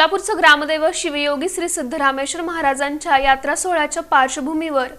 सोलापूरचं ग्रामदैवत शिवयोगी श्री सिद्धरामेश्वर महाराजांच्या यात्रा सोहळ्याच्या पार्श्वभूमीवर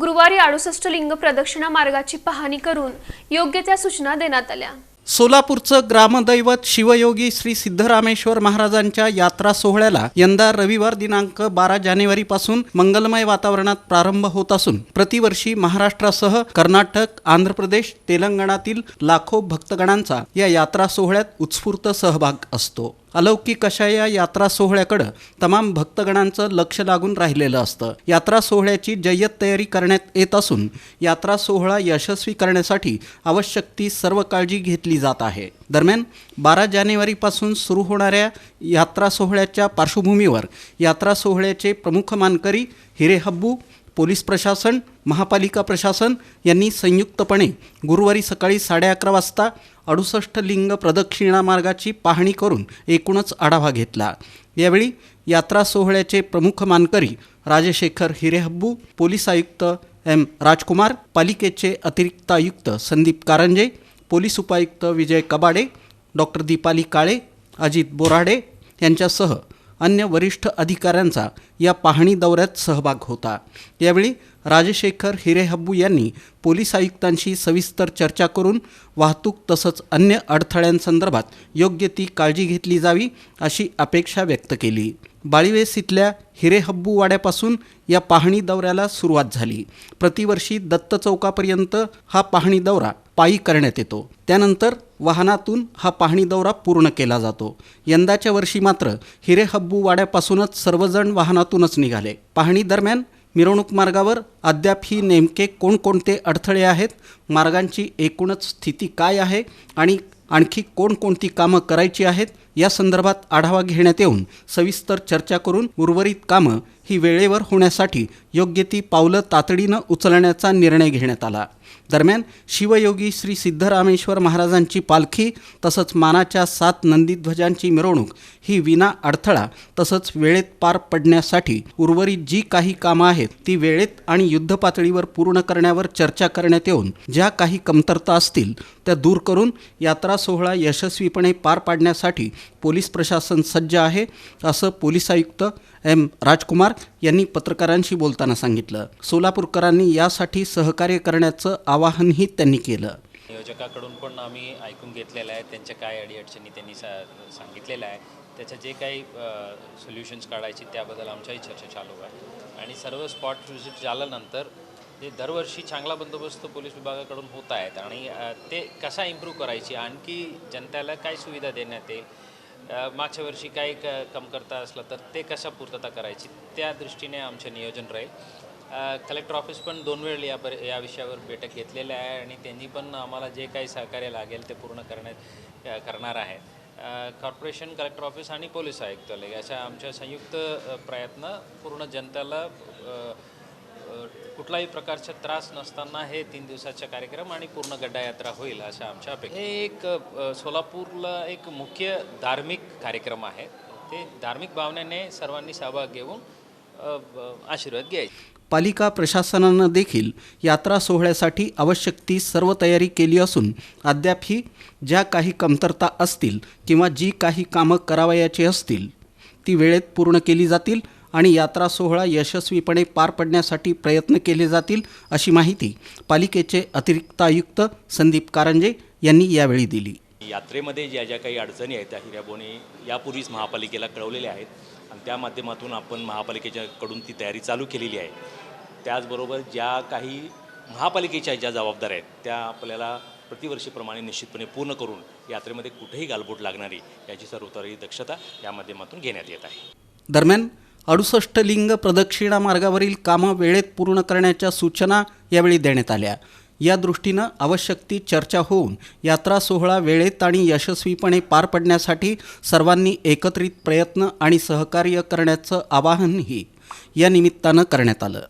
गुरुवारी अडुसष्ट लिंग प्रदक्षिणा मार्गाची पाहणी करून योग्य त्या सूचना देण्यात आल्या. सोलापूरचं ग्रामदैवत शिवयोगी श्री सिद्धरामेश्वर महाराजांच्या यात्रा सोहळ्याला यंदा रविवार दिनांक बारा जानेवारीपासून मंगलमय वातावरणात प्रारंभ होत असून प्रतिवर्षी महाराष्ट्रासह कर्नाटक आंध्र प्रदेश तेलंगणातील लाखो भक्तगणांचा या यात्रा सोहळ्यात उत्स्फूर्त सहभाग असतो. अलौकिक अशा या यात्रा सोहळ्याकडं तमाम भक्तगणांचं लक्ष लागून राहिलेलं असतं. यात्रा सोहळ्याची जय्यत तयारी करण्यात येत असून यात्रा सोहळा यशस्वी करण्यासाठी आवश्यक ती सर्व काळजी घेतली जात आहे. दरम्यान बारा जानेवारीपासून सुरू होणाऱ्या यात्रा सोहळ्याच्या पार्श्वभूमीवर यात्रा सोहळ्याचे प्रमुख मानकरी हिरे हब्बू पोलीस प्रशासन महापालिका प्रशासन यांनी संयुक्तपणे गुरुवारी सकाळी साडे अकरा वाजता अडुसष्ट लिंग प्रदक्षिणा मार्गाची पाहणी करून एकूणच आढावा घेतला. यावेळी यात्रा सोहळ्याचे प्रमुख मानकरी राजशेखर हिरेहब्बू पोलीस आयुक्त एम राजकुमार पालिकेचे अतिरिक्त आयुक्त संदीप कारंजे पोलीस उपायुक्त विजय कबाडे डॉक्टर दीपाली काळे अजित बोराडे यांच्यासह अन्य वरिष्ठ अधिकाऱ्यांचा या पाहणी दौऱ्यात सहभाग होता. यावेळी राजशेखर हिरेहब्बू यांनी पोलीस आयुक्तांशी सविस्तर चर्चा करून वाहतूक तसंच अन्य अडथळ्यांसंदर्भात योग्य ती काळजी घेतली जावी अशी अपेक्षा व्यक्त केली. बाळीवेस इथल्या हिरेहब्बू वाड्यापासून या पाहणी दौऱ्याला सुरुवात झाली. प्रतिवर्षी दत्त चौकापर्यंत हा पाहणी दौरा पायी करण्यात येतो. त्यानंतर वाहनातून हा पाहणी दौरा पूर्ण केला जातो. यंदाच्या वर्षी मात्र हिरेहब्बू वाड्यापासूनच सर्वजण वाहनातूनच निघाले. पाहणी दरम्यान मिरवणूक मार्गावर अद्याप ही नेमके कोणकोणते अडथळे आहेत मार्गांची एकूणच स्थिती काय आहे आणि आणखी कोणकोणती कामं करायची आहेत या संदर्भात आढावा घेण्यात येऊन सविस्तर चर्चा करून उर्वरित कामं ही वेळेवर होण्यासाठी योग्य ती पावलं तातडीनं उचलण्याचा निर्णय घेण्यात आला. दरम्यान शिवयोगी श्री सिद्धरामेश्वर महाराजांची पालखी तसंच मानाच्या सात नंदीध्वजांची मिरवणूक ही विना अडथळा तसंच वेळेत पार पडण्यासाठी उर्वरित जी काही कामं आहेत ती वेळेत आणि युद्धपातळीवर पूर्ण करण्यावर चर्चा करण्यात येऊन ज्या काही कमतरता असतील त्या दूर करून यात्रा सोहळा यशस्वीपणे पार पाडण्यासाठी पोलीस प्रशासन सज्ज आहे असं पोलीस आयुक्त एम. राजकुमार यांनी पत्रकारांशी बोलताना सांगितलं. सोलापूरकरांनी यासाठी सहकार्य करण्याचं आवाहनही त्यांनी केलं. नियोजकाकडून पण आम्ही ऐकून घेतलेलं आहे. त्यांच्या काय अडीअडचणी त्यांनी सा सांगितलेलं आहे. त्याच्या जे काही सोल्युशन्स काढायची त्याबद्दल आमच्याही चर्चा चालू आहे. आणि सर्व स्पॉट व्हिजिट झाल्यानंतर जे दरवर्षी चांगला बंदोबस्त पोलीस विभागाकडून होत आहेत आणि ते कसा इम्प्रूव्ह करायची आणखी जनतेला काय सुविधा देण्यात येईल मागच्या वर्षी काही क कमतरता असलं तर ते कशा पूर्तता करायची त्या दृष्टीने आमचं नियोजन राहील. कलेक्टर ऑफिस पण दोन वेळ या पर या विषयावर बैठक घेतलेल्या आहे आणि त्यांनी पण आम्हाला जे काही सहकार्य लागेल ते पूर्ण करण्यात करणार आहे. कॉर्पोरेशन कलेक्टर ऑफिस आणि पोलीस आयुक्तालय अशा आमच्या संयुक्त प्रयत्न पूर्ण जनतेला कुठलाही प्रकारचा त्रास नसताना हे तीन दिवसाचा कार्यक्रम आणि पूर्ण गड्डा यात्रा होईल अशा आमच्या अपेक्षा. हे एक सोलापूरला एक मुख्य धार्मिक कार्यक्रम आहे. ते धार्मिक भावनेने सर्वांनी सहभाग घेऊन आशीर्वाद घ्यायचे. पालिका प्रशासनानं देखील यात्रा सोहळ्यासाठी आवश्यक ती सर्व तयारी केली असून अद्यापही ज्या काही कमतरता असतील किंवा जी काही कामं करावयाची असतील ती वेळेत पूर्ण केली जातील. आणि यात्रा सोहळा यशस्वीपणे पार पडण्यासाठी प्रयत्न केले जातील अशी माहिती पालिकेचे अतिरिक्त आयुक्त संदीप कारंजे यांनी यावेळी दिली. यात्रेमध्ये ज्या ज्या काही अडचणी आहेत त्या हिऱ्याबोने यापूर्वीच महापालिकेला कळवलेल्या आहेत आणि त्या माध्यमातून आपण महापालिकेच्याकडून ती तयारी चालू केलेली आहे. त्याचबरोबर ज्या काही महापालिकेच्या ज्या जबाबदाऱ्या आहेत त्या आपल्याला प्रतिवर्षीप्रमाणे निश्चितपणे पूर्ण करून यात्रेमध्ये कुठेही गालबोट लागणारी याची सर्वतरी दक्षता या माध्यमातून घेण्यात येत आहे. दरम्यान अडुसष्ट लिंग प्रदक्षिणा मार्गावरील कामं वेळेत पूर्ण करण्याच्या सूचना यावेळी देण्यात आल्या. या दृष्टीनं आवश्यक ती चर्चा होऊन यात्रा सोहळा वेळेत आणि यशस्वीपणे पार पडण्यासाठी सर्वांनी एकत्रित प्रयत्न आणि सहकार्य करण्याचं आवाहनही या निमित्तानं करण्यात आलं.